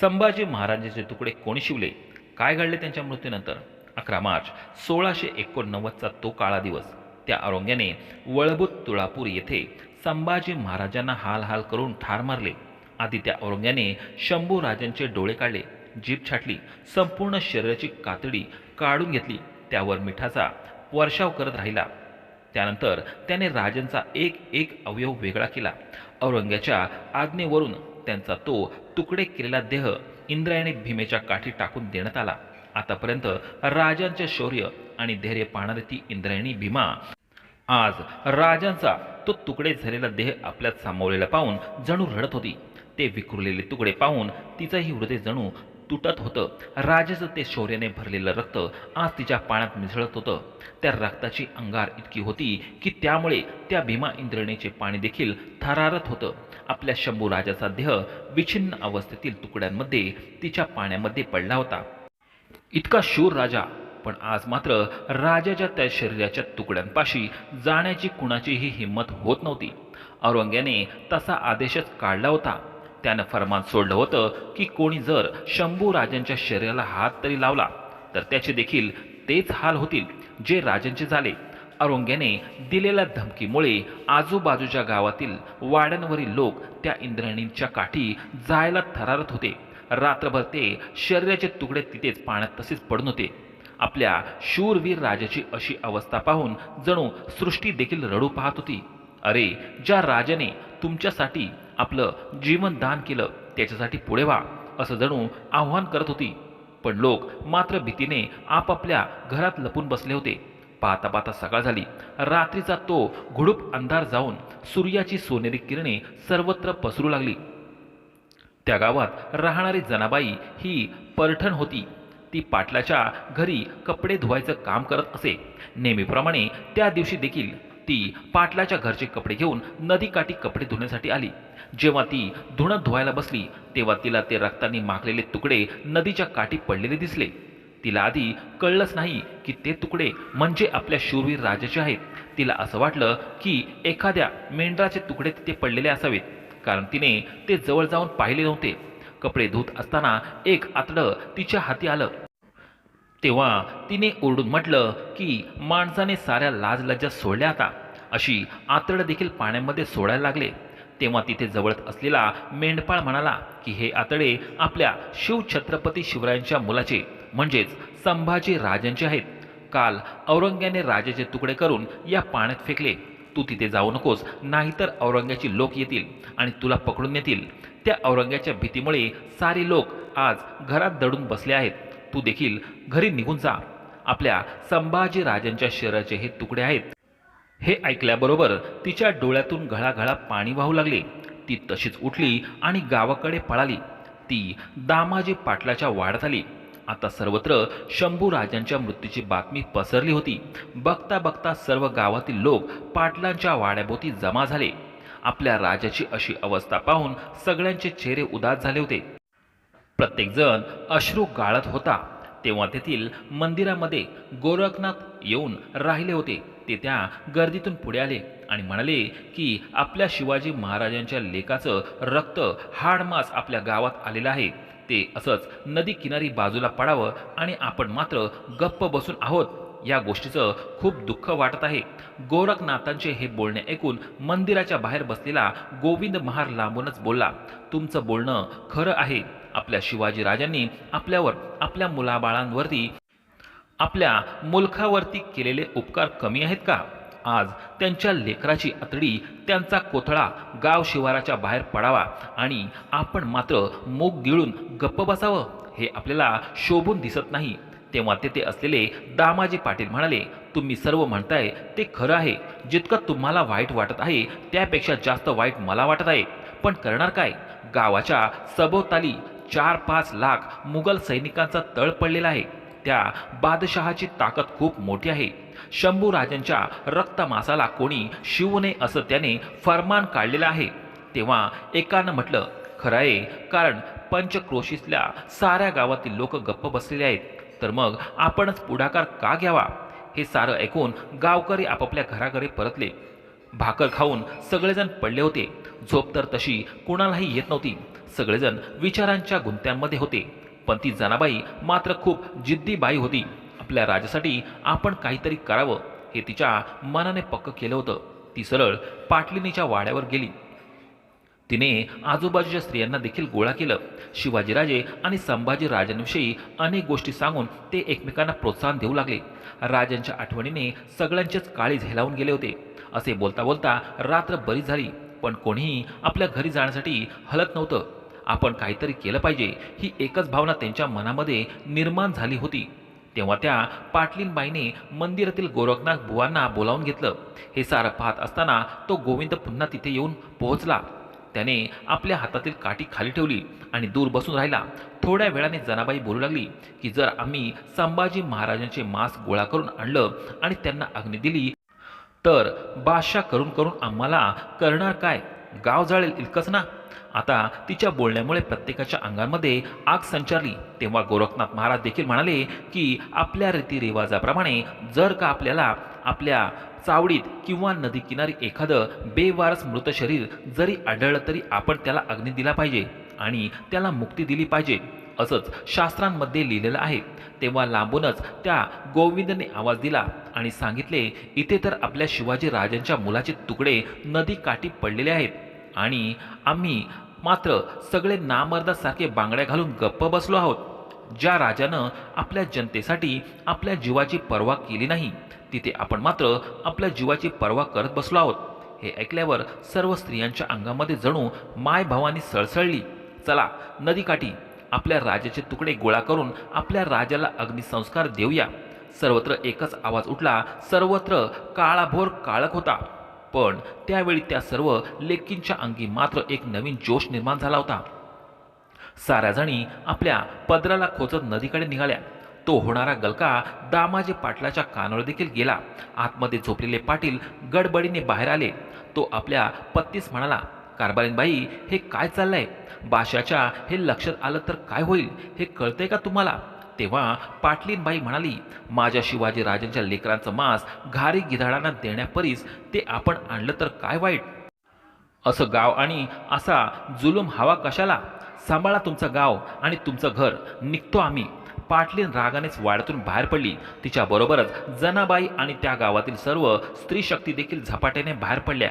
संभाजी महाराजांचे तुकडे कोणी शिवले? काय घडले त्यांच्या मृत्यूनंतर? अकरा मार्च सोळाशे एकोणनव्वदचा तो काळा दिवस. त्या औरंग्याने वळबुत तुळापूर येथे संभाजी महाराजांना हाल हाल करून ठार मारले. आधी त्या औरंग्याने शंभू राजांचे डोळे काढले जीभ छाटली संपूर्ण शरीराची कातडी काढून घेतली त्यावर मिठाचा वर्षाव करत राहिला. त्यानंतर त्याने राजांचा एक एक अवयव वेगळा केला. औरंग्याच्या आज्ञेवरून त्यांचा तो तुकडे केलेला देह इंद्रायणी भीमेच्या काठी टाकून देण्यात आला. आतापर्यंत राजांचे शौर्य आणि धैर्य पाहणारी ती इंद्रायणी भीमा आज राजांचा तो तुकडे झालेला देह आपल्यात सामावलेला पाहून जणू रडत होती. ते विखुरलेले तुकडे पाहून तिचंही हृदय जणू तुटत होतं. राजाचं ते शौर्याने भरलेलं रक्त आज तिच्या पाण्यात मिसळत होतं. त्या रक्ताची अंगार इतकी होती की त्यामुळे त्या भीमा इंद्रणीचे पाणी देखील थरारत होतं. आपल्या शंभू राजाचा देह विछिन्न अवस्थेतील तुकड्यांमध्ये तिच्या पाण्यामध्ये पडला होता. इतका शूर राजा पण आज मात्र राजाच्या त्या शरीराच्या तुकड्यांपाशी जाण्याची कुणाचीही हिंमत होत नव्हती. औरंग्याने तसा आदेशच काढला होता. त्यानं फरमान सोडलं होतं की कोणी जर शंभू राजांच्या शरीराला हात तरी लावला तर त्याचे देखील तेच हाल होतील जे राजांचे झाले. अरुंग्याने दिलेल्या धमकीमुळे आजूबाजूच्या गावातील वाड्यांवरील लोक त्या इंद्रायणींच्या काठी जायला थरारत होते. रात्रभर ते शरीराचे तुकडे तिथेच पाण्यात तसेच पडून होते. आपल्या शूरवीर राजाची अशी अवस्था पाहून जणू सृष्टी देखील रडू पाहत होती. अरे ज्या राजाने तुमच्यासाठी आपलं जीवन दान केलं त्याच्यासाठी पुढे व्हा असं जणू आव्हान करत होती. पण लोक मात्र भीतीने आपापल्या घरात लपून बसले होते. पाहता पाहता सकाळ झाली. रात्रीचा तो घुडूप अंधार जाऊन सूर्याची सोनेरी किरणे सर्वत्र पसरू लागली. त्या गावात राहणारी जनाबाई ही परठण होती. ती पाटलाच्या घरी कपडे धुवायचं काम करत असे. नेहमीप्रमाणे त्या दिवशी देखील ती पाटलाच्या घरचे कपडे घेऊन नदीकाठी कपडे धुण्यासाठी आली. जेव्हा ती धुणं धुवायला बसली तेव्हा तिला ते रक्ताने माखलेले तुकडे नदीच्या काठी पडलेले दिसले. तिला आधी कळलंच नाही की ते तुकडे म्हणजे आपल्या शूरवीर राजाचे आहेत. तिला असं वाटलं की एखाद्या मेंढराचे तुकडे तिथे पडलेले असावेत कारण तिने ते जवळ जाऊन पाहिले नव्हते. कपडे धुत असताना एक आतडं तिच्या हाती आलं. तेव्हा तिने ओरडून म्हटलं की माणसाने साऱ्या लाज लज्जा सोडल्या आता. अशी आतडं देखील पाण्यामध्ये सोडायला लागले. तेव्हा तिथे जवळच असलेला मेंढपाळ म्हणाला की हे आतडे आपल्या शिवछत्रपती शिवरायांच्या मुलाचे म्हणजेच संभाजी राजांचे आहेत. काल औरंग्याने राजाचे तुकडे करून या पाण्यात फेकले. तू तिथे जाऊ नकोस नाहीतर औरंग्याची लोक येतील आणि तुला पकडून नेतील. त्या औरंग्याच्या भीतीमुळे सारे लोक आज घरात दडून बसले आहेत. तू देखील घरी निघून जा. आपल्या संभाजी राजांच्या शरीराचे हे तुकडे आहेत. हे ऐकल्याबरोबर तिच्या डोळ्यातून घळाघळा पाणी वाहू लागले. ती तशीच उठली आणि गावाकडे पळाली. ती दामाजी पाटलाच्या वाढत आली. आता सर्वत्र शंभू राजांच्या मृत्यूची बातमी पसरली होती. बघता बघता सर्व गावातील लोक पाटलांच्या वाड्याभोवती जमा झाले. आपल्या राजाची अशी अवस्था पाहून सगळ्यांचे चेहरे उदास झाले होते. प्रत्येकजण अश्रू गाळत होता. तेव्हा तेथील मंदिरामध्ये गोरखनाथ येऊन राहिले होते. ते त्या गर्दीतून पुढे आले आणि म्हणाले की आपल्या शिवाजी महाराजांच्या लेकाचं रक्त हाडमास आपल्या गावात आलेलं आहे. ते असंच नदी किनारी बाजूला पडावं आणि आपण मात्र गप्प बसून आहोत या गोष्टीचं खूप दुःख वाटत आहे. गोरखनाथांचे हे बोलणे ऐकून मंदिराच्या बाहेर बसलेला गोविंद महार लांबूनच बोलला तुमचं बोलणं खरं आहे. आपल्या शिवाजी राजांनी आपल्यावर आपल्या मुलाबाळांवरती आपल्या मुलखावरती केलेले उपकार कमी आहेत का? आज त्यांच्या लेकराची अतडी त्यांचा कोथळा गाव शिवाराच्या बाहेर पडावा आणि आपण मात्र मूग गिळून गप्प बसावं हे आपल्याला शोभून दिसत नाही. तेव्हा तेथे असलेले दामाजी पाटील म्हणाले तुम्ही सर्व म्हणताय ते खरं आहे. जितकं तुम्हाला वाईट वाटत आहे त्यापेक्षा जास्त वाईट मला वाटत आहे. पण करणार काय? गावाच्या सभोवताली चार पाच लाख मुघल सैनिकांचा तळ पडलेला आहे. त्या बादशहाची ताकद खूप मोठी आहे. शंभू राजांच्या रक्तमासाला कोणी शिवू नये असं त्याने फरमान काढलेलं आहे. तेव्हा एकानं म्हटलं खरं आहे कारण पंचक्रोशीतल्या साऱ्या गावातील लोक गप्प बसलेले आहेत. तर मग आपणच पुढाकार का घ्यावा? हे सारं ऐकून गावकरी आपापल्या घराकडे परतले. भाकर खाऊन सगळेजण पडले होते. झोप तर तशी कुणालाही येत नव्हती. सगळेजण विचारांच्या गुंत्यांमध्ये होते. पण ती जनाबाई मात्र खूप जिद्दी बाई होती. आपल्या राजासाठी आपण काहीतरी करावं हे तिच्या मनाने पक्क केलं होतं. ती सरळ पाटलिनीच्या वाड्यावर गेली. तिने आजूबाजूच्या स्त्रियांना देखील गोळा केलं. शिवाजीराजे आणि संभाजी राजांविषयी अनेक गोष्टी सांगून ते एकमेकांना प्रोत्साहन देऊ लागले. राजांच्या आठवणीने सगळ्यांचेच काळी झेलावून गेले होते. असे बोलता बोलता रात्र बरीच झाली पण कोणीही आपल्या घरी जाण्यासाठी हलत नव्हतं. आपण काहीतरी केलं पाहिजे ही एकच भावना त्यांच्या मनामध्ये निर्माण झाली होती. तेव्हा त्या पाटलीनबाईने मंदिरातील गोरखनाथ बुवांना बोलावून घेतलं. हे सारं पाहत असताना तो गोविंद पुन्हा तिथे येऊन पोहोचला. त्याने आपल्या हातातील काठी खाली ठेवली आणि दूर बसून राहिला. थोड्या वेळाने जनाबाई बोलू लागली की जर आम्ही संभाजी महाराजांचे मांस गोळा करून आणलं आणि त्यांना अग्नी दिली तर बादशाह करून करून आम्हाला करणार काय? गाव जळेल इतकंच ना? आता तिच्या बोलण्यामुळे प्रत्येकाच्या अंगामध्ये आग संचारली. तेव्हा गोरखनाथ महाराज देखील म्हणाले की आपल्या रीतिरिवाजाप्रमाणे जर का आपल्याला आपल्या चावडीत किंवा नदी किनारी एखादं बेवारस मृत शरीर जरी आढळलं तरी आपण त्याला अग्नी दिला पाहिजे आणि त्याला मुक्ती दिली पाहिजे असंच शास्त्रांमध्ये लिहिलेलं आहे. तेव्हा लांबूनच त्या गोविंदने आवाज दिला आणि सांगितले इथे तर आपल्या शिवाजी राजांच्या मुलाचे तुकडे नदी काठी पडलेले आहेत आणि आम्ही मात्र सगळे नामर्दासारखे बांगड्या घालून गप्प बसलो आहोत. ज्या राजानं आपल्या जनतेसाठी आपल्या जीवाची पर्वा केली नाही तिथे आपण मात्र आपल्या जीवाची पर्वा करत बसलो आहोत. हे ऐकल्यावर सर्व स्त्रियांच्या अंगामध्ये जणू मायभावानी सळसळली. चला नदीकाठी आपल्या राजाचे तुकडे गोळा करून आपल्या राजाला अग्निसंस्कार देऊया. सर्वत्र एकच आवाज उठला सर्वत्र काळाभोर काळक होता. पण त्यावेळी त्या सर्व लेकींच्या अंगी मात्र एक नवीन जोश निर्माण झाला होता. साऱ्याजणी आपल्या पदराला खोचत नदीकडे निघाल्या. तो होणारा गलका दामाजी पाटलाच्या कानावर देखील गेला. आतमध्ये झोपलेले पाटील गडबडीने बाहेर आले. तो आपल्या पत्तीस म्हणाला कारभारीनबाई हे काय चाललंय? बाशाच्या हे लक्षात आलं तर काय होईल? हे कळतंय का तुम्हाला? तेव्हा पाटलीनबाई म्हणाली माझ्या शिवाजी राजांच्या लेकरांचं मांस घारी गिधाडांना देण्यापरीस ते आपण आणलं तर काय वाईट? असं गाव आणि असा जुलूम हवा कशाला? सांभाळा तुमचं गाव आणि तुमचं घर. निघतो आम्ही. पाटलीन रागानेच वाड्यातून बाहेर पडली. तिच्याबरोबरच जनाबाई आणि त्या गावातील सर्व स्त्री शक्ती देखील झपाट्याने बाहेर पडल्या.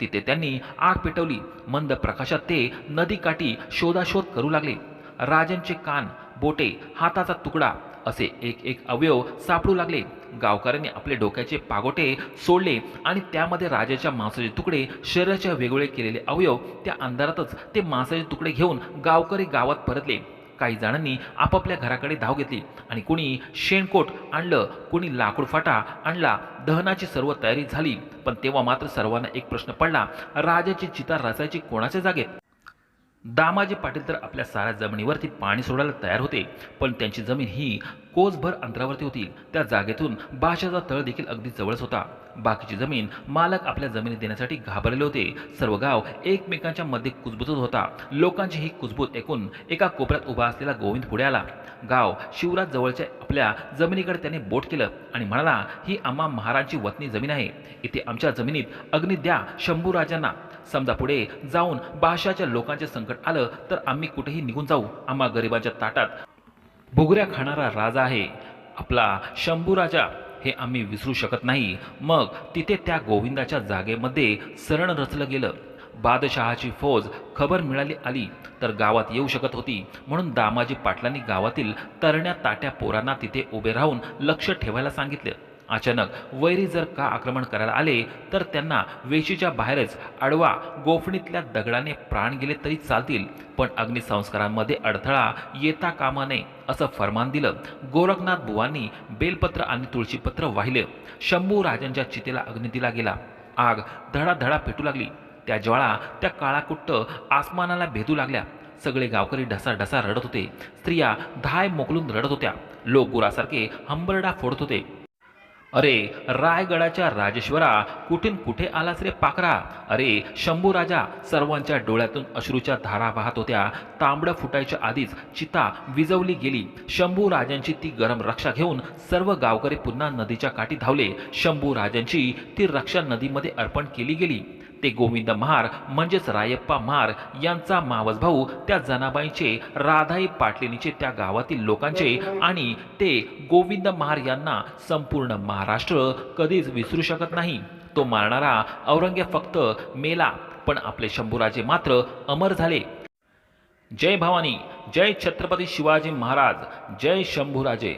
तिथे त्यांनी आग पेटवली. मंद प्रकाशात ते नदीकाठी शोधाशोध करू लागले. राजांचे कान बोटे हाताचा तुकडा असे एक एक अवयव सापडू लागले. गावकऱ्यांनी आपले डोक्याचे पागोटे सोडले आणि त्यामध्ये राजाच्या मांसाचे तुकडे शरीराच्या वेगवेगळे केलेले अवयव त्या अंधारातच ते मांसाचे तुकडे घेऊन गावकरी गावात परतले. काही जणांनी आपापल्या घराकडे धाव घेतली आणि कुणी शेणकोट आणलं कुणी लाकूड फाटा आणला दहनाची सर्व तयारी झाली. पण तेव्हा मात्र सर्वांना एक प्रश्न पडला राजाची चिता रचायची कोणाच्या जागेत? दामाजी पाटील तर आपल्या साऱ्या जमिनीवरती पाणी सोडायला तयार होते पण त्यांची जमीन ही कोसभर अंतरावरती होती. त्या जागेतून बाशाचा तळ देखील अगदी जवळच होता. बाकीची जमीन मालक आपल्या जमिनी देण्यासाठी घाबरलेले होते. सर्व गाव एकमेकांच्या मध्ये कुजबुजत होता. लोकांची ही कुजबूज ऐकून एका कोपऱ्यात उभा असलेला गोविंद पुढे आला. गाव शिवराज जवळच्या आपल्या जमिनीकडे त्याने बोट केलं आणि म्हणाला ही आम्हा महाराजची वतनी जमीन आहे. इथे आमच्या जमिनीत अग्नी द्या शंभू राजांना समजा पुढे जाऊन बादशाच्या लोकांचे संकट आलं तर आम्ही कुठेही निघून जाऊ. आम्हा गरिबांच्या ताटात भुगऱ्या खाणारा राजा आहे. आपला शंभू राजा हे आम्ही विसरू शकत नाही. मग तिथे त्या गोविंदाच्या जागेमध्ये सरण रचलं गेलं. बादशहाची फौज खबर मिळाली आली तर गावात येऊ शकत होती. म्हणून दामाजी पाटलांनी गावातील तरण्या ताट्या पोरांना तिथे उभे राहून लक्ष ठेवायला सांगितलं. अचानक वैरी जर का आक्रमण करायला आले तर त्यांना वेशीच्या बाहेरच अडवा गोफणीतल्या दगडाने प्राण गेले तरी चालतील. पण अग्निसंस्कारांमध्ये अडथळा येता कामा नये असं फरमान दिलं. गोरखनाथ बुवांनी बेलपत्र आणि तुळशीपत्र वाहिलं. शंभू राजांच्या चितेला अग्नी दिला गेला. आग धडाधडा पेटू लागली. त्या ज्वाळा त्या काळाकुट्ट आसमानाला भेदू लागल्या. सगळे गावकरी ढसा ढसा रडत होते. स्त्रिया धाय मोकलून रडत होत्या. लोक गुरासारखे हंबरडा फोडत होते. अरे रायगडाच्या राजेश्वरा कुठून कुठे आलास रे पाकरा? अरे शंभू राजा सर्वांच्या डोळ्यातून अश्रूच्या धारा वाहत होत्या. तांबडं फुटायच्या आधीच चिता विजवली गेली. शंभू राजांची ती गरम रक्षा घेऊन सर्व गावकरी पुन्हा नदीच्या काठी धावले. शंभू राजांची ती रक्षा नदीमध्ये अर्पण केली गेली. ते गोविंद महार म्हणजेच रायप्पा महार यांचा मावस भाऊ त्या जनाबाईंचे राधाई पाटलिनीचे त्या गावातील लोकांचे आणि ते गोविंद महार यांना संपूर्ण महाराष्ट्र कधीच विसरू शकत नाही. तो मारणारा औरंगजेब फक्त मेला पण आपले शंभूराजे मात्र अमर झाले. जय भवानी जय छत्रपती शिवाजी महाराज जय शंभूराजे.